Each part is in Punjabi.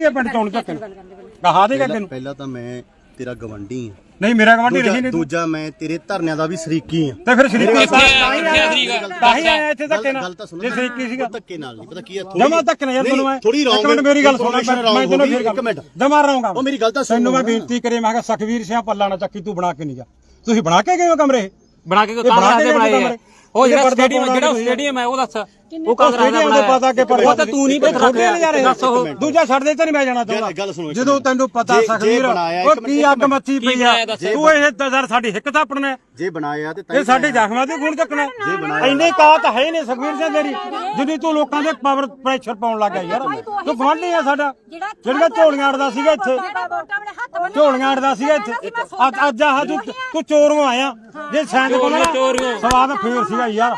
ਇਹ ਪਿੰਡ ਚੋਂ ਧੱਕੇ। ਕਹਾ ਦੇਗਾ ਤੈਨੂੰ ਪਹਿਲਾਂ ਤਾਂ ਮੈਂ ਤੇਰਾ ਗਵੰਡੀ ਆ ਨਹੀਂ ਮੇਰਾ ਗਵਾਂਢੀ ਰਹੀ ਨਹੀਂ ਦੂਜਾ ਮੈਂ ਤੇਰੇ ਧਰਨਿਆਂ ਦਾ ਵੀ ਸ਼ਰੀਕੀ ਆ ਤੇ ਫਿਰ ਸ਼ਰੀਕੀ ਤਾਂ ਹੀ ਆਇਆ ਇੱਥੇ ਧੱਕੇ ਨਾਲ। ਜੇ ਸ਼ਰੀਕੀ ਸੀਗਾ। ਧੱਕੇ ਨਾਲ ਨਹੀਂ ਪਤਾ ਕੀ ਹੈ ਜਮਾ ਧੱਕੇ ਨਾਲ ਯਾਰ ਤੈਨੂੰ ਮੈਂ। ਥੋੜੀ ਰੌਂਗ ਇੱਕ ਮਿੰਟ ਮੇਰੀ ਗੱਲ ਸੁਣ ਮੈਂ ਤੈਨੂੰ ਫਿਰ ਇੱਕ ਮਿੰਟ। ਜਮਾ ਰਹਾਂਗਾ ਉਹ ਮੇਰੀ ਗੱਲ ਤਾਂ ਸੁਣ ਤੈਨੂੰ ਮੈਂ ਬੇਨਤੀ ਕਰੇ ਮੈਂ ਕਿਹਾ ਸਖਵੀਰ ਸਿੰਘ ਪੱਲਾ ਨਾ ਚੱਕੀ ਤੂੰ ਬਣਾ ਕੇ ਨਹੀਂ ਗਿਆ ਤੁਸੀਂ ਬਣਾ ਕੇ ਗਏ ਹੋ ਕਮਰੇ? ਬਣਾ ਕੇ ਤਾਂ ਬਣਾਏ ਉਹ ਜਿਹੜਾ ਸਟੇਡੀਅਮ ਜਿਹੜਾ। ਸਟੇਡੀਅਮ ਹੈ ਉਹ ਦੱਸ। ਉਹ ਕਦ ਸਟੇਡੀਅਮ ਦੇ ਪਤਾ ਕਿ ਪਰ ਉਹ ਤਾਂ ਤੂੰ ਨਹੀਂ ਪਤਾ ਥੋੜੇ ਨੇ ਯਾਰ ਦੱਸ ਉਹ। ਦੂਜਾ ਛੱਡ ਦੇ ਤੇ ਨਹੀਂ ਮੈਂ ਜਾਣਾ ਚਾਹੁੰਦਾ ਜਦੋਂ। ਤੈਨੂੰ ਪਤਾ ਸਖਵੀਰ ਉਹ ਕੀ ਅੱਗ ਕੀ ਪਈ ਆ। ਤੂੰ ਇਹ ਦਜ਼ਰ ਸਾਡੀ ਹਿੱਕ ਥਾਪਣਾ। ਜੇ ਬਣਾਇਆ ਤੇ ਇਹ ਸਾਡੇ ਜ਼ਖਮਾਂ ਦੇ ਖੂਨ ਚੱਕਣਾ। ਇੰਨੇ ਕਾਤ ਹੈ ਨਹੀਂ ਸੁਖਵੀਰ ਸਿੰਘ ਤੇਰੀ ਜਿੰਨੀ ਤੂੰ ਲੋਕਾਂ ਦੇ ਪਾਵਰ ਪ੍ਰੈਸ਼ਰ ਪਾਉਣ ਲੱਗਾ ਯਾਰ। ਤੂੰ ਗਵਾਂਢੀ ਆ ਸਾਡਾ। ਜਿਹੜੀਆਂ ਝੋਲੀਆਂ ਅੜਦਾ ਸੀਗਾ ਇੱਥੇ। ਝੋਲੀਆਂ ਅੜਦਾ ਸੀਗਾ ਇੱਥੇ। ਅੱਜ ਆਹ ਤੂੰ ਤੂੰ ਚੋਰੋਂ ਆਇਆ। ਜੇ ਸੈਂਕ ਕੋਲ। ਸਵਾਦ ਫੇਰ ਸੀਗਾ ਯਾਰ।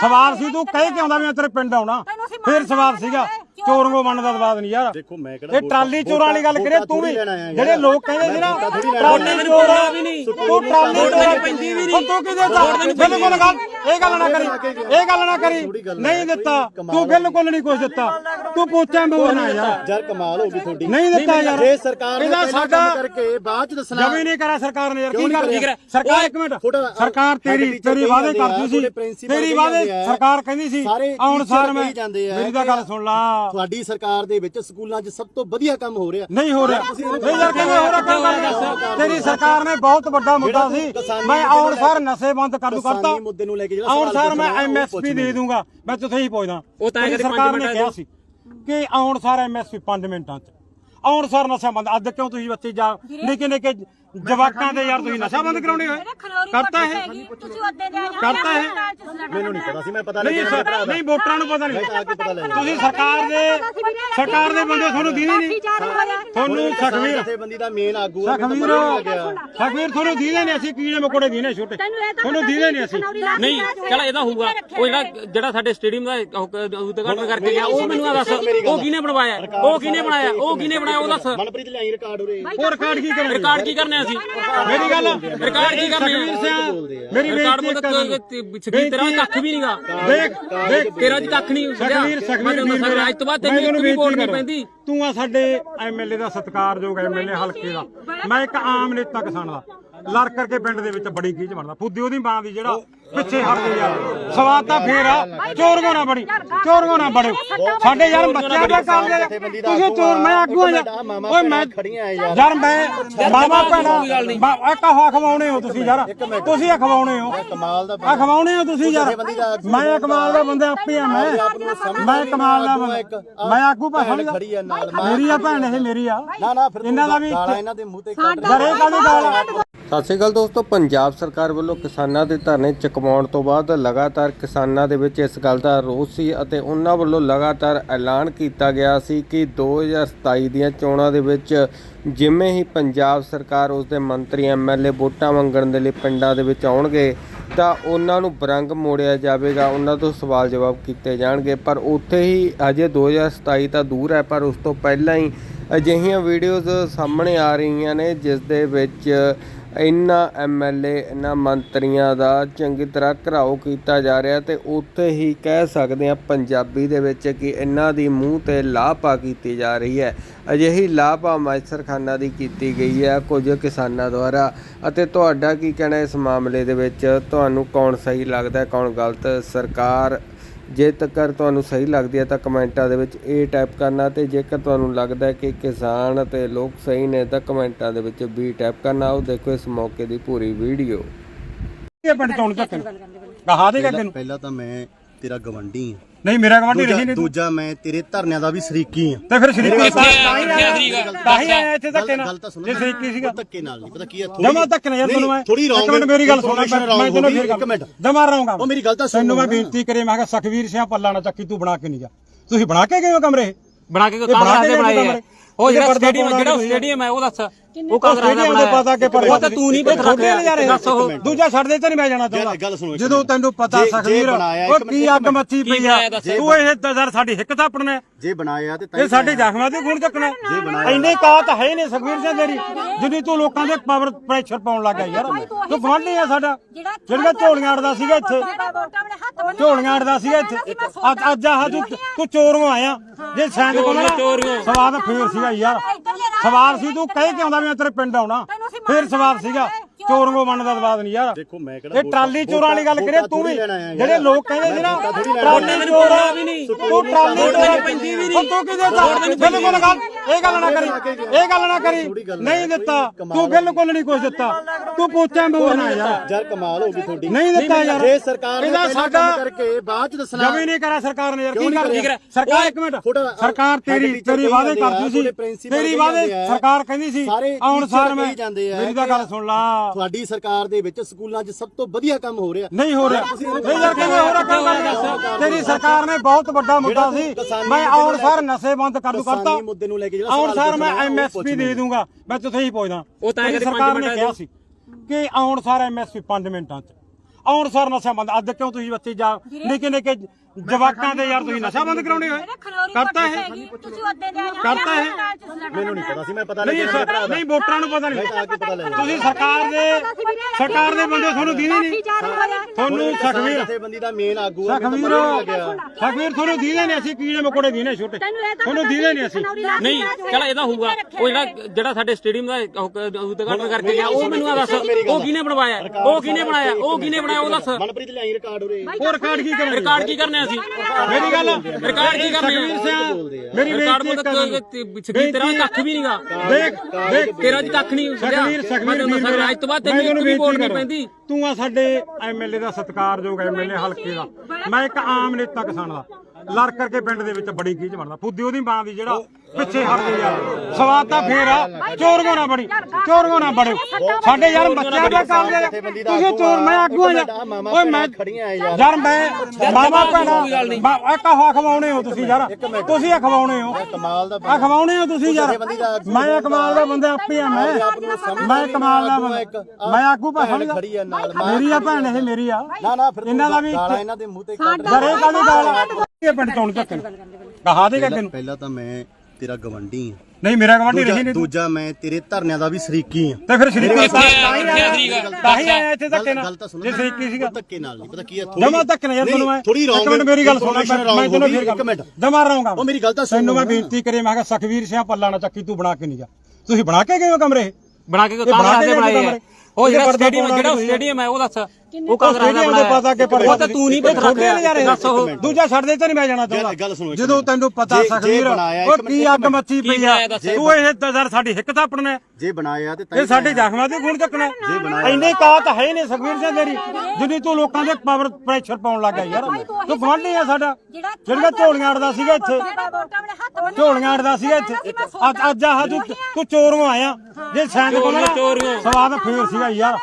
ਸਵਾਦ ਸੀ ਤੂੰ ਕਹਿ ਕੇ ਆਉਂਦਾ ਵੀ ਮੈਂ ਤੇਰੇ ਪਿੰਡ ਆਉਣਾ? ਫੇਰ ਸਵਾਦ ਸੀਗਾ ਚੋਰੋਂ ਬਣਨ ਦਾ ਸਵਾਦ ਨਹੀਂ ਯਾਰ। ਦੇਖੋ ਮੈਂ ਕਿਹੜਾ ਇਹ ਟਰਾਲੀ ਚੋਰਾਂ ਵਾਲੀ ਗੱਲ ਕਰੇ ਤੂੰ ਵੀ। ਜਿਹੜੇ ਲੋਕ ਕਹਿੰਦੇ ਸੀ ਨਾ ਟਰਾਲੀ ਚੋਰ ਵੀ ਨਹੀਂ ਤੂੰ ਟਰਾਲੀ ਚੋਰ ਪੈਂਦੀ ਵੀ ਨਹੀਂ ਤੂੰ ਕੀ ਦੇਤਾ ਬਿਲਕੁਲ ਗੱਲ ਇਹ ਗੱਲ ਨਾ ਕਰੀ ਇਹ ਗੱਲ ਨਾ ਕਰੀ। ਨਹੀਂ ਦਿੱਤਾ। ਤੂੰ ਬਿਲਕੁਲ ਨਹੀਂ ਕੁਝ ਦਿੱਤਾ। ਤੂੰ ਪੋਚਾ ਮੋਰਨਾ ਯਾਰ। ਯਾਰ ਕਮਾਲ ਹੋ ਗਈ ਤੁਹਾਡੀ। ਨਹੀਂ ਦਿੱਤਾ ਯਾਰ। ਜੇ ਸਰਕਾਰ ਨੇ ਸਾਡਾ ਕਰਕੇ ਬਾਅਦ ਚ ਦੱਸਣਾ। ਜਮੀ ਨਹੀਂ ਕਰਾ ਸਰਕਾਰ ਨੇ ਯਾਰ। ਕੀ ਕਰ ਕਰਿਆ? ਸਰਕਾਰ ਇੱਕ ਮਿੰਟ। ਸਰਕਾਰ ਤੇਰੀ ਤੇਰੀ ਵਾਅਦੇ ਕਰਦੀ ਸੀ। ਤੇਰੀ ਵਾਅਦੇ। ਸਰਕਾਰ ਕਹਿੰਦੀ ਸੀ ਆਉਣ ਸਾਰ ਮੈਂ ਮੇਰੀ ਤਾਂ ਗੱਲ ਸੁਣ ਲਾ। ਤੁਹਾਡੀ ਸਰਕਾਰ ਦੇ ਵਿੱਚ ਸਕੂਲਾਂ 'ਚ ਸਭ ਤੋਂ ਵਧੀਆ ਕੰਮ ਹੋ ਰਿਹਾ। ਨਹੀਂ ਹੋ ਰਿਹਾ। ਨਹੀਂ ਯਾਰ ਕਿਵੇਂ ਹੋ ਰਿਹਾ ਕੰਮ ਤੇਰੀ ਸਰਕਾਰ ਨੇ ਬਹੁਤ ਵੱਡਾ ਮੁੱਦਾ ਸੀ। ਮੈਂ ਆਉਣ ਸਾਰ ਨਸ਼ੇ ਬੰਦ ਕਰ ਦੂ ਕਰਤਾ। ਮੁੱਦੇ ਨੂੰ ਲੈ ਕੇ ਆਉਣ ਸਵਾਲ ਸਾਰ ਮੈਂ ਐਮਐਸਪੀ ਦੇ। ਦੂੰਗਾ। ਮੈਂ ਤੁਥੇ ਹੀ ਪੁੱਛਦਾ। ਉਹ ਤਾਂ ਪੰਜ ਨੇ ਮਿੰਟਾਂ ਕਿਹਾ ਸੀ ਕਿ ਆਉਣ ਸਾਰ ਐਮਐਸਪੀ 5 ਮਿੰਟਾਂ ਚ। ਆਉਣ ਸਾਰ ਨਸ਼ਾ ਬੰਦ। ਅੱਜ ਕਿਉਂ ਤੁਸੀਂ ਬੱਚੇ ਜਾ ਨਿੱਕੇ ਨਿੱਕੇ ਜਵਾਕਾਂ ਦੇ ਯਾਰ ਤੁਸੀਂ ਨਸ਼ਾ ਬੰਦ ਕਰਾਉਣੇ ਹੋਏ ਕਰਤਾ ਇਹ ਕਰਤਾ ਇਹ ਮੈਨੂੰ ਨਹੀਂ ਪਤਾ ਸੀ ਮੈਂ ਪਤਾ ਨਹੀਂ ਲੱਗਿਆ ਮੇਰੇ ਭਰਾ ਸਰ- ਦਾ ਨਹੀਂ ਵੋਟਰਾਂ ਨੂੰ ਪਤਾ ਆ ਨਹੀਂ ਤੁਸੀਂ ਸਰਕਾਰ ਦੇ ਸਰਕਾਰ ਦੇ ਬੰਦੇ ਤੁਹਾਨੂੰ ਦੀਦੇ ਨਹੀਂ ਤੁਹਾਨੂੰ ਸਖਵੀਰ ਜਥੇਬੰਦੀ ਦਾ ਮੇਨ ਆਗੂ ਆ ਮੈਨੂੰ ਸਖਵੀਰ ਸਖਵੀਰ ਤੁਹਾਨੂੰ ਦੀਦੇ ਨਹੀਂ ਅਸੀਂ ਕੀੜੇ ਮਕੋੜੇ ਦੀਨੇ ਛੋਟੇ ਤੁਹਾਨੂੰ ਦੀਦੇ ਨਹੀਂ ਅਸੀਂ ਨਹੀਂ ਚਲ ਇਹਦਾ ਹੋਊਗਾ ਉਹ ਜਿਹੜਾ ਜਿਹੜਾ ਸਾਡੇ ਸਟੇਡੀਅਮ ਦਾ ਉਹ ਉਦਘਾਟਨ ਕਰਕੇ ਗਿਆ ਉਹ ਮੈਨੂੰ ਆ ਦੱਸ ਉਹ ਕਿਹਨੇ ਬਣਵਾਇਆ ਉਹ ਕਿਹਨੇ ਬਣਾਇਆ ਉਹ ਕਿਹਨੇ ਬਣਾਇਆ ਉਹ ਦੱਸ ਮਨਪ੍ਰੀਤ ਲਿਆਈ ਰਿਕਾਰਡ ਉਰੇ ਹੋਰ ਰਿਕਾਰਡ ਕੀ ਕਰਾਂਗੇ ਰਿਕਾਰਡ ਕੀ ਕਰਨੇ ਅਸੀਂ। ਮੇਰੀ ਗੱਲ ਰਿਕਾਰਡ ਕੀ ਕਰਨੇ ਸਖਵੀਰ ਸਿੰਘ ਮੇਰੀ ਰਿਕਾਰਡ ਮੁੱਕ ਸਗੀ ਤੇਰਾ ਕੱਖ ਵੀ ਨਹੀਂਗਾ ਦੇਖ ਦੇਖ। ਤੇਰਾ ਜੀ ਕੱਖ ਨਹੀਂ ਸਖਵੀਰ ਸਖਵੀਰ ਅੱਜ ਤੋਂ ਬਾਅਦ ਤੈਨੂੰ ਇੱਕ ਵੀ ਵੋਟ ਨਹੀਂ ਪੈਂਦੀ। ਤੂੰ ਆ ਸਾਡੇ ਐਮਐਲਏ ਦਾ ਸਤਿਕਾਰਯੋਗ ਐਮਐਲਏ ਹਲਕੇ ਦਾ। ਮੈਂ ਇੱਕ ਆਮ ਨੇਤਾ ਕਿਸਾਨ ਦਾ। ਲੜ ਕਰਕੇ ਪਿੰਡ ਦੇ ਵਿੱਚ ਬੜੀ ਖੀਚ ਬਣਦਾ। ਫੁੱਦੀ ਉਹਦੀ ਮਾਂ ਦੀ ਜਿਹੜਾ ਪਿੱਛੇ ਹਟ ਯਾਰ ਸਵਾਦ ਤਾਂ ਫੇਰ ਆ। ਚੋਰਗੋ ਨਾ ਬੜੀ ਚੋਰਗੋ ਨਾ ਬੜੋ ਸਾਡੇ ਯਾਰ ਬੱਚਿਆਂ ਦਾ ਕੰਮ ਦੇ ਤੁਸੀਂ ਚੋਰ ਮੈਂ ਆਗੂ ਆ। ਯਾਰ। ਓਏ ਮੈਂ ਖੜੀਆਂ ਆ ਯਾਰ। ਯਾਰ ਮੈਂ ਬਾਬਾ ਭੈਣਾ ਆ ਕਹਾ ਖਵਾਉਣੇ ਹੋ ਤੁਸੀਂ ਯਾਰ। ਤੁਸੀਂ ਇਹ ਖਵਾਉਣੇ ਹੋ। ਕਮਾਲ ਦਾ ਆ ਖਵਾਉਣੇ ਹੋ ਤੁਸੀਂ ਯਾਰ। ਮੈਂ ਕਮਾਲ ਦਾ ਬੰਦਾ ਆਪੇ ਆ ਮੈਂ। ਮੈਂ ਕਮਾਲ ਦਾ ਬੰਦਾ। ਮੈਂ ਆਗੂ ਆ ਨਾਲ। ਮੇਰੀ ਆ ਭੈਣ ਇਹ ਮੇਰੀ ਆ। ਨਾ ਨਾ ਫਿਰ ਇਹਨਾਂ ਦਾ ਵੀ ਇਹਨਾਂ ਦੇ ਮੂੰਹ ਤੇ ਯਾਰ ਇਹ ਕਾਹਦੀ ਗੱਲ ਆ? ਸਤਿ ਸ਼੍ਰੀ ਅਕਾਲ ਦੋਸਤੋ, ਪੰਜਾਬ ਸਰਕਾਰ ਵੱਲੋਂ ਕਿਸਾਨਾਂ ਦੇ ਧਰਨੇ ਚੁਕਵਾਉਣ ਤੋਂ ਬਾਅਦ ਲਗਾਤਾਰ ਕਿਸਾਨਾਂ ਦੇ ਵਿੱਚ ਇਸ ਗੱਲ ਦਾ ਰੋਸ ਸੀ ਅਤੇ ਉਹਨਾਂ ਵੱਲੋਂ ਲਗਾਤਾਰ ਐਲਾਨ ਕੀਤਾ ਗਿਆ ਸੀ ਕਿ 2027 ਦੀਆਂ ਚੋਣਾਂ ਦੇ ਵਿੱਚ ਜਿਵੇਂ ਹੀ ਪੰਜਾਬ ਸਰਕਾਰ ਉਸ ਦੇ ਮੰਤਰੀ ਐਮਐਲਏ ਵੋਟਾਂ ਮੰਗਣ ਦੇ ਲਈ ਪਿੰਡਾਂ ਦੇ ਵਿੱਚ ਆਉਣਗੇ, ਤਾਂ ਉਹਨਾਂ ਨੂੰ ਬਰੰਗ ਮੋੜਿਆ ਜਾਵੇਗਾ। ਉਹਨਾਂ ਤੋਂ ਸਵਾਲ ਜਵਾਬ ਕੀਤੇ ਜਾਣਗੇ, ਪਰ ਉੱਥੇ ਹੀ ਅਜੇ 2027 ਤਾਂ ਦੂਰ ਹੈ, ਪਰ ਉਸ ਤੋਂ ਪਹਿਲਾਂ ਹੀ ਅਜਿਹੀਆਂ ਵੀਡੀਓਜ਼ ਸਾਹਮਣੇ ਆ ਰਹੀਆਂ ਨੇ, ਜਿਸ ਦੇ ਵਿੱਚ ਇਹਨਾਂ ਐਮਐਲਏ ਇਹਨਾਂ ਮੰਤਰੀਆਂ ਦਾ ਚੰਗੀ ਤਰ੍ਹਾਂ ਘਰਾਓ ਕੀਤਾ ਜਾ ਰਿਹਾ ਤੇ ਉੱਥੇ ਹੀ ਕਹਿ ਸਕਦੇ ਆ ਪੰਜਾਬੀ ਦੇ ਵਿੱਚ ਕਿ ਇਹਨਾਂ ਦੀ ਮੂੰਹ ਤੇ ਲਾਪਾ ਕੀਤੀ ਜਾ ਰਹੀ ਹੈ। ਅਜਿਹੀ ਲਾਪਾ ਮੈਸਰਖਾਨਾ ਦੀ ਕੀਤੀ ਗਈ ਹੈ ਕੁਝ ਕਿਸਾਨਾਂ ਦੁਆਰਾ। ਅਤੇ ਤੁਹਾਡਾ ਕੀ ਕਹਿਣਾ ਇਸ ਮਾਮਲੇ ਦੇ ਵਿੱਚ? ਤੁਹਾਨੂੰ ਕੌਣ ਸਹੀ ਲੱਗਦਾ ਕੌਣ ਗਲਤ? ਸਰਕਾਰ ਜੇ ਤੱਕਰ ਤੁਹਾਨੂੰ ਸਹੀ ਲੱਗਦੀ ਹੈ ਤਾਂ ਕਮੈਂਟਾਂ ਦੇ ਵਿੱਚ ਇਹ ਟਾਈਪ ਕਰਨਾ ਤੇ ਜੇਕਰ ਤੁਹਾਨੂੰ ਲੱਗਦਾ ਹੈ ਕਿ ਕਿਸਾਨ ਅਤੇ ਲੋਕ ਸਹੀ ਨੇ ਤਾਂ ਕਮੈਂਟਾਂ ਦੇ ਵਿੱਚ ਵੀ ਟਾਈਪ ਕਰਨਾ। ਆਓ ਦੇਖੋ ਇਸ ਮੌਕੇ ਦੀ ਪੂਰੀ ਵੀਡੀਓ। ਇਹ ਪਿੰਡ ਚੋਂ ਧੱਕੇ ਕਹਾ ਦੇਗਾ ਤੈਨੂੰ ਪਹਿਲਾਂ ਤਾਂ ਮੈਂ ਤੇਰਾ ਗਵੰਡੀ ਆ। ਨਹੀਂ ਮੇਰਾ ਗਵਾਂਢੀ ਰਹੀ ਨਹੀਂ ਤੂੰ ਦੂਜਾ ਮੈਂ ਤੇਰੇ ਧਰਨਿਆਂ ਦਾ ਵੀ ਸ਼ਰੀਕੀ ਆ। ਤੇ ਫਿਰ ਸ਼ਰੀਕੀ ਤਾਂ ਆ? ਹੀ ਆ ਆਇਆ? ਤਾਂ ਹੀ ਆਇਆ ਇੱਥੇ ਧੱਕੇ ਨਾਲ। ਜੇ ਸ਼ਰੀਕੀ ਸੀਗਾ। ਧੱਕੇ ਨਾਲ ਨਹੀਂ ਪਤਾ ਕੀ ਹੈ ਜਮਾ ਧੱਕੇ ਨਾਲ ਯਾਰ ਤੈਨੂੰ ਮੈਂ ਥੋੜੀ ਰੌਂਗ ਇੱਕ ਮਿੰਟ ਮੇਰੀ ਗੱਲ ਸੁਣ ਮੈਂ ਤੈਨੂੰ ਫਿਰ ਇੱਕ ਮਿੰਟ। ਜਮਾ ਰਹਾਂਗਾ ਉਹ ਮੇਰੀ ਗੱਲ ਤਾਂ ਸੁਣ ਤੈਨੂੰ ਮੈਂ ਬੇਨਤੀ ਕਰੇ ਮੈਂ ਕਿਹਾ ਸਖਵੀਰ ਸਿੰਘ ਪੱਲਾ ਨਾ ਚੱਕੀ ਤੂੰ ਬਣਾ ਕੇ ਨਹੀਂ ਗਿਆ ਤੁਸੀਂ ਬਣਾ ਕੇ ਗਏ ਹੋ ਕਮਰੇ? ਬਣਾ ਕੇ ਤਾਂ ਬਣਾ ਕੇ ਬਣਾਏ ਆ। ਉਹ ਜਿਹੜਾ ਸਟੇਡੀਅਮ ਜਿਹੜਾ। ਸਟੇਡੀਅਮ ਹੈ ਉਹ ਦੱਸ। ਉਹ ਕਾਂਗਰਸ ਦਾ ਸਟੇਡੀਅਮ ਦੇ ਪਤਾ ਕਿ ਪਰ ਉਹ ਤਾਂ ਤੂੰ ਨਹੀਂ ਰੱਖ ਰਿਹਾ ਦੱਸ ਉਹ। ਦੂਜਾ ਛੱਡ ਦੇ ਤੇ ਨਹੀਂ ਮੈਂ ਜਾਣਾ ਚਾਹੁੰਦਾ ਜਦੋਂ। ਤੈਨੂੰ ਪਤਾ ਸਖਵੀਰ ਉਹ ਕੀ ਅੱਗ ਮੱਚੀ ਪਈ ਆ। ਤੂੰ ਇਹ ਦਜ਼ਰ ਸਾਡੀ ਹਿੱਕ ਥਾਪੜਨੇ ਜੇ ਬਣਾਇਆ ਤੇ ਇਹ ਸਾਡੇ ਜ਼ਖਮਾਂ ਤੇ ਖੂਨ ਚੱਕਣਾ। ਇੰਨੇ ਕਾਤ ਹੈ ਨਹੀਂ ਸੁਖਵੀਰ ਸਿੰਘ ਤੇਰੀ ਜਿੰਨੀ ਤੂੰ ਲੋਕਾਂ ਦੇ ਪਾਵਰ ਪ੍ਰੈਸ਼ਰ ਪਾਉਣ ਲੱਗਾ ਯਾਰ। ਤੂੰ ਗਵਾਂਢੀ ਆ ਸਾਡਾ। ਜਿਹੜੀਆਂ ਝੋਲੀਆਂ ਅੜਦਾ ਸੀਗਾ ਇੱਥੇ। ਝੋਲੀਆਂ ਅੜਦਾ ਸੀਗਾ ਇੱਥੇ। ਅੱਜ ਅੱਜ ਆਹ ਤੂੰ ਤੂੰ ਚੋਰੋਂ ਆਇਆ। ਜੇ ਸੈਂਦ ਕੋਲ। ਸਵਾਦ ਫੇਰ ਸੀਗਾ ਯਾਰ। ਸਵਾਦ ਸੀ ਤੂੰ ਕਹਿ ਕੇ ਆਉਂਦਾ ਮੈਂ ਤੇਰੇ ਪਿੰਡ ਆਉਣਾ। ਫੇਰ ਸਵਾਦ ਸੀਗਾ। ਚੋਰੋਂ ਬਣਨ ਦਾ ਸਵਾਦ ਨਹੀਂ ਯਾਰ। ਦੇਖੋ ਮੈਂ ਕਿਹੜਾ ਇਹ ਟਰਾਲੀ ਚੋਰਾਂ ਵਾਲੀ ਗੱਲ ਕਰੇ ਤੂੰ ਵੀ। ਜਿਹੜੇ। ਲੋਕ ਕਹਿੰਦੇ ਸੀ ਨਾ ਟਰਾਲੀ। ਚੋਰ ਆ ਵੀ ਨਹੀਂ। ਤੂੰ ਟਰਾਲੀ ਚੋਰ ਪੈਂਦੀ ਵੀ ਨਹੀਂ। ਤੂੰ ਕੀ ਦੇਤਾ ਬਿਲਕੁਲ ਗੱਲ ਇਹ ਗੱਲ ਨਾ ਕਰੀ। ਇਹ ਗੱਲ ਨਾ ਕਰੀ। ਨਹੀਂ ਦਿੱਤਾ। ਤੂੰ ਬਿਲਕੁਲ ਨਹੀਂ ਕੁਝ ਦਿੱਤਾ। ਤੂੰ ਪੋਚਾਂ ਬੋਲਣਾ ਯਾਰ ਯਾਰ ਕਮਾਲ ਹੋ ਗਈ ਤੁਹਾਡੀ। ਨਹੀਂ ਦਿੱਤਾ ਯਾਰ। ਜੇ ਸਰਕਾਰ ਨੇ ਇਹਦਾ ਸਾਡਾ ਕਰਕੇ ਬਾਅਦ ਚ ਦੱਸਣਾ। ਜਮੀ ਨਹੀਂ ਕਰਾ ਸਰਕਾਰ ਨੇ ਯਾਰ। ਕੀ ਕਰ ਕਰਿਆ? ਸਰਕਾਰ ਇੱਕ ਮਿੰਟ। ਸਰਕਾਰ ਤੇਰੀ ਤੇਰੀ ਵਾਅਦੇ ਕਰਦੀ ਸੀ। ਤੇਰੀ ਵਾਅਦੇ। ਸਰਕਾਰ ਕਹਿੰਦੀ ਸੀ ਆਉਣ ਸਾਰ ਮੈਂ ਮੇਰੀ ਤਾਂ ਗੱਲ ਸੁਣ ਲਾ। ਤੁਹਾਡੀ ਸਰਕਾਰ ਦੇ ਵਿੱਚ ਸਕੂਲਾਂ 'ਚ ਸਭ ਤੋਂ ਵਧੀਆ ਕੰਮ ਹੋ ਰਿਹਾ। ਨਹੀਂ ਹੋ ਰਿਹਾ। ਨਹੀਂ ਯਾਰ ਕਿਵੇਂ ਹੋ ਰਿਹਾ? ਕੰਮ ਤੇਰੀ ਸਰਕਾਰ ਨੇ ਬਹੁਤ ਵੱਡਾ ਮੁੱਦਾ ਸੀ। ਮੈਂ ਆਉਣ ਸਾਰ ਨਸ਼ੇ ਬੰਦ ਕਰ ਦੂ ਕਰਤਾ। ਆਉਣ ਸਾਰ ਮੈਂ ਐਮਐਸਪੀ ਦੇ। ਦੂੰਗਾ। ਮੈਂ ਤੁਥੇ ਹੀ ਪੁੱਛਦਾ। ਉਹ ਤਾਂ ਸਰਕਾਰ ਨੇ ਕਿਹਾ ਸੀ। ਕਿ ਆਉਣ ਸਾਰ ਐਮਐਸਪੀ 5 ਮਿੰਟਾਂ ਚ। ਆਉਣ ਸਾਰ ਨਸ਼ਾ ਬੰਦ ਅੱਜ ਕਿਉਂ ਤੁਸੀਂ ਬੱਚੇ ਜਾ ਨਿੱਕੇ ਨਿੱਕੇ ਜਵਾਕਾਂ ਦੇ ਯਾਰ ਤੁਸੀਂ ਨਸ਼ਾ ਬੰਦ ਕਰਾਉਣੇ ਹੋਏ। ਕਰਤਾ ਹੈ ਕਰਤਾ ਹੈ ਮੈਨੂੰ ਨਹੀਂ ਪਤਾ ਸੀ ਮੈਂ ਪਤਾ ਨਹੀਂ ਨਹੀਂ ਵੋਟਰਾਂ ਨੂੰ ਪਤਾ ਨਹੀਂ ਤੁਸੀਂ ਸਰਕਾਰ ਦੇ ਸਰਕਾਰ ਦੇ ਬੰਦੇ ਤੁਹਾਨੂੰ ਦੀਦੇ ਨਹੀਂ। ਤੁਹਾਨੂੰ ਸਖਵੀਰ ਜਥੇਬੰਦੀ ਦਾ ਮੇਨ ਆਗੂ ਸਖਵੀਰ ਸਖਵੀਰ ਤੁਹਾਨੂੰ ਦੀਦੇ ਨਹੀਂ ਅਸੀਂ ਕੀੜੇ ਮਕੋੜੇ ਦੀਨੇ ਛੋਟੇ। ਤੁਹਾਨੂੰ ਦੀਦੇ ਨਹੀਂ ਅਸੀਂ। ਨਹੀਂ ਚਲ ਇਹਦਾ ਹੋਊਗਾ। ਉਹ ਜਿਹੜਾ ਜਿਹੜਾ ਸਾਡੇ ਸਟੇਡੀਅਮ ਦਾ ਉਹ ਉਦਘਾਟਨ ਕਰਕੇ ਗਿਆ ਉਹ ਮੈਨੂੰ ਆ ਦੱਸ। ਉਹ ਕਿਹਨੇ ਬਣਵਾਇਆ ਉਹ ਕਿਹਨੇ ਬਣਾਇਆ? ਉਹ ਕਿਹਨੇ ਬਣਾਇਆ? ਉਹ ਦੱਸ। ਮਨਪ੍ਰੀਤ ਲਿਆਈ ਰਿਕਾਰਡ ਉਰੇ। ਹੋਰ ਰਿਕਾਰਡ ਕੀ ਕਰਾਂਗੇ ਰਿਕਾਰਡ ਕੀ ਕਰਨੇ ਅਸੀਂ। ਮੇਰੀ ਗੱਲ ਰਿਕਾਰਡ ਕੀ ਕਰਨੇ ਆ? ਸਿੰਘ ਮੇਰੀ ਰਿਕਾਰਡ ਬੇਇੱਜ਼ਤੀ ਮਤਲਬ ਸਕੀਰ ਤੇਰਾ ਕੱਖ ਵੀ ਨਹੀਂਗਾ ਦੇਖ ਦੇਖ। ਤੇਰਾ ਜੀ ਕੱਖ ਨਹੀਂ ਸਖਵੀਰ ਸਖਵੀਰ ਮੈਂ ਤੈਨੂੰ ਅੱਜ ਤੋਂ ਬਾਅਦ ਤੈਨੂੰ ਇੱਕ ਵੀ ਵੋਟ ਨਹੀਂ ਪੈਂਦੀ। ਤੂੰ ਆ ਸਾਡੇ ਐਮਐਲਏ ਦਾ ਸਤਿਕਾਰਯੋਗ ਐਮਐਲਏ ਹਲਕੇ ਦਾ। ਮੈਂ ਇੱਕ ਆਮ ਨੇਤਾ ਕਿਸਾਨ ਦਾ। ਲੜ ਕਰਕੇ ਪਿੰਡ ਦੇ ਵਿੱਚ ਬੜੀ ਗੀਜ ਬਣਦਾ। ਫੁੱਦੀ ਉਹਦੀ ਮਾਂ ਦੀ ਜਿਹੜਾ ਪਿੱਛੇ ਹਟ ਗਈ ਯਾਰ। ਸਵਾਦ ਤਾਂ ਫੇਰ ਆ। ਚੋਰਗੋ ਨਾ ਬੜੀ? ਚੋਰਗੋ ਨਾ ਬੜੇ? ਸਾਡੇ ਯਾਰ ਬੱਚਿਆਂ ਦਾ ਕੰਮ ਦੇ ਤੁਸੀਂ ਚੋਰ ਮੈਂ ਆਗੂ ਆ ਯਾਰ। ਓਏ ਮੈਂ ਆ ਯਾਰ। ਯਾਰ ਮੈਂ ਮਾਮਾ ਭੈਣਾ ਆ ਕਹਾ ਖਵਾਉਣੇ ਹੋ ਤੁਸੀਂ ਯਾਰ। ਤੁਸੀਂ ਆ ਖਵਾਉਣੇ ਹੋ ਕਮਾਲ ਦਾ ਆ ਖਵਾਉਣੇ ਹੋ ਤੁਸੀਂ ਯਾਰ। ਮੈਂ ਕਮਾਲ ਦਾ ਬੰਦਾ ਆਪੇ ਆ ਮੈਂ। ਮੈਂ ਕਮਾਲ ਦਾ ਬੰਦਾ। ਮੈਂ ਆਗੂ ਦਾ ਆ। ਨਾਲ। ਮੇਰੀ ਆ ਭੈਣ ਇਹ ਮੇਰੀ ਆ। ਨਾ ਨਾ ਫਿਰ ਇਹਨਾਂ ਦਾ ਵੀ ਇਹਨਾਂ ਦੇ ਮੂੰਹ ਤੇ ਘਰੇ ਕਾਹਦੀ ਗਾਲ? ਇਹ ਪਿੰਡ ਤੋਂ ਧੱਕੇ ਕਹਾ ਦੇਗਾ ਤੈਨੂੰ ਪਹਿਲਾਂ ਤਾਂ ਮੈਂ ਤੇਰਾ ਗਵੰਡੀ ਆ। ਨਹੀਂ ਮੇਰਾ ਗਵਾਂਢੀ ਰਹੀ ਨਹੀਂ ਤੂੰ। ਦੂਜਾ ਮੈਂ ਤੇਰੇ ਧਰਨਿਆਂ ਦਾ ਵੀ ਸ਼ਰੀਕੀ ਆ। ਤੇ ਫਿਰ ਸ਼ਰੀਕੀ ਤਾਂ ਹੀ ਆਇਆ? ਤਾਂ ਹੀ ਆਇਆ ਇੱਥੇ ਧੱਕੇ ਨਾਲ। ਤਾਂ ਜੇ ਸ਼ਰੀਕੀ ਸੀਗਾ। ਧੱਕੇ ਨਾਲ ਨਹੀਂ ਪਤਾ ਕੀ ਆ? ਜਮਾ ਧੱਕੇ ਨਾਲ ਯਾਰ ਤੈਨੂੰ ਮੈਂ। ਥੋੜੀ ਰੌਂਗ ਇੱਕ ਮਿੰਟ ਮੇਰੀ ਗੱਲ ਸੁਣ ਮੈਂ ਤੈਨੂੰ ਫੇਰ ਇੱਕ ਮਿੰਟ। ਜਮਾ ਰਹਾਂਗਾ ਉਹ ਮੇਰੀ ਗੱਲ ਤਾਂ ਸੁਣ ਤੈਨੂੰ ਮੈਂ ਬੇਨਤੀ ਕਰੇ ਮੈਂ ਕਿਹਾ ਸਖਵੀਰ ਸਿੰਘ ਪੱਲਾ ਨਾ ਚੱਕੀ ਤੂੰ ਬਣਾ ਕੇ ਨਹੀਂ ਗਿਆ ਤੁਸੀਂ ਬਣਾ ਕੇ ਗਏ ਹੋ ਕਮਰੇ? ਬਣਾ ਕੇ ਇਹ ਬਣਾ ਕੇ ਦੇ ਬਣਾਏ ਆ। ਉਹ ਜਿਹੜਾ ਸਟੇਡੀਅਮ ਜਿਹੜਾ। ਸਟੇਡੀਅਮ ਹੈ ਉਹ ਦੱਸ। ਉਹ ਕਾਂਗਰਸ ਦਾ ਦੇ ਪਤਾ ਕਿ ਪਰ ਉਹ ਤਾਂ ਤੂੰ ਨਹੀਂ ਪੁੱਤ ਰੱਖ ਰਿਹਾ ਦੱਸ ਉਹ। ਦੂਜਾ ਛੱਡ ਦੇ ਤੇ ਨਹੀਂ ਮੈਂ ਜਾਣਾ ਚਾਹੁੰਦਾ ਜਦੋਂ। ਤੈਨੂੰ ਪਤਾ ਸਖਵੀਰ ਬਣਾਇਆ ਉਹ ਕੀ ਅੱਗ ਮੱਚੀ ਪਈ ਆ। ਬਣਾਇਆ। ਤੂੰ ਇਹ ਦਜ਼ਰ ਸਾਡੀ ਹਿੱਕ ਥਾਪੜਨੇ ਜੇ ਬਣਾਇਆ ਤੇ ਇਹ ਸਾਡੇ ਜ਼ਖਮਾਂ ਤੇ ਖੂਨ ਚੱਕਣਾ। ਇੰਨੇ ਕਾਤ ਹੈ ਨਹੀਂ ਸੁਖਵੀਰ ਸਿੰਘ ਤੇਰੀ ਜਿੰਨੀ ਤੂੰ ਲੋਕਾਂ ਦੇ ਪਾਵਰ ਪ੍ਰੈਸ਼ਰ ਪਾਉਣ ਲੱਗਾ ਯਾਰ। ਤੂੰ ਗਵਾਂਢੀ ਆ ਸਾਡਾ। ਜਿਹੜੀਆਂ ਝੋਲੀਆਂ ਅੜਦਾ ਸੀਗਾ ਇੱਥੇ। ਝੋਲੀਆਂ ਅੜਦਾ ਸੀਗਾ ਇੱਥੇ। ਅੱਜ ਆਹ ਤੂੰ ਤੂੰ ਚੋਰੋਂ ਆਇਆ। ਜੇ ਸੈਂਦ ਕੋਲ। ਸਵਾਦ ਫੇਰ ਸੀਗਾ ਯਾਰ।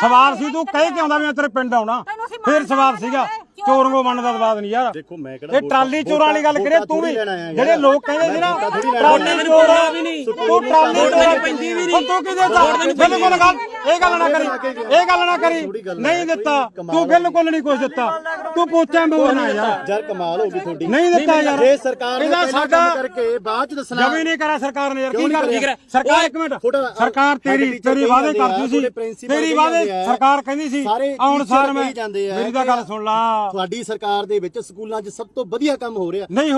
ਸਵਾਦ ਸੀ ਤੂੰ ਕਹਿ ਕੇ ਆਉਂਦਾ ਮੈਂ ਤੇਰੇ ਪਿੰਡ ਆਉਣਾ। ਫੇਰ ਸਵਾਦ ਸੀਗਾ। ਚੋਰੋਂ ਬਣਨ ਦਾ ਸਵਾਦ ਨਹੀਂ ਯਾਰ। ਦੇਖੋ ਮੈਂ ਕਿਹੜਾ ਇਹ ਟਰਾਲੀ ਚੋਰਾਂ ਵਾਲੀ ਗੱਲ ਕਰੇ ਤੂੰ ਵੀ। ਜਿਹੜੇ ਲੋਕ ਕਹਿੰਦੇ ਸੀ ਨਾ ਟਰਾਲੀ ਚੋਰ ਆ ਵੀ ਨਹੀਂ। ਤੂੰ ਟਰਾਲੀ ਚੋਰ ਪੈਂਦੀ ਵੀ ਨਹੀਂ। ਤੂੰ ਕੀ ਦੇਤਾ ਬਿਲਕੁਲ ਗੱਲ ਇਹ ਗੱਲ ਨਾ ਕਰੀ। ਇਹ ਗੱਲ ਨਾ ਕਰੀ। ਨਹੀਂ ਦਿੱਤਾ। ਤੂੰ ਬਿਲਕੁਲ ਨਹੀਂ ਕੁਝ ਦਿੱਤਾ। ਤੂੰ ਪੋਚਾਂ ਬੋਲਣਾ ਯਾਰ। ਯਾਰ ਕਮਾਲ ਹੋ ਗਈ ਤੁਹਾਡੀ। ਨਹੀਂ ਦਿੱਤਾ ਯਾਰ। ਜੇ ਸਰਕਾਰ ਨੇ ਸਾਡਾ ਕੰਮ ਕਰਕੇ ਬਾਅਦ ਚ ਦੱਸਣਾ। ਜਮੀ ਨਹੀਂ ਕਰਾ ਸਰਕਾਰ ਨੇ ਯਾਰ। ਕੀ ਕਰ? ਸਰਕਾਰ ਇੱਕ ਮਿੰਟ। ਸਰਕਾਰ ਤੇਰੀ ਤੇਰੀ ਵਾਅਦੇ ਕਰਦੀ ਸੀ। ਤੇਰੀ ਵਾਅਦੇ। ਸਰਕਾਰ ਕਹਿੰਦੀ ਸੀ। ਆਉਣ ਸਾਰ ਮੈਂ ਮੇਰੀ ਤਾਂ ਗੱਲ ਸੁਣ ਲਾ ਤੁਹਾਡੀ ਸਰਕਾਰ ਦੇ ਵਿੱਚ ਸਕੂਲਾਂ 'ਚ ਸਭ ਤੋਂ ਵਧੀਆ ਕੰਮ ਹੋ ਰਿਹਾ। ਨਹੀਂ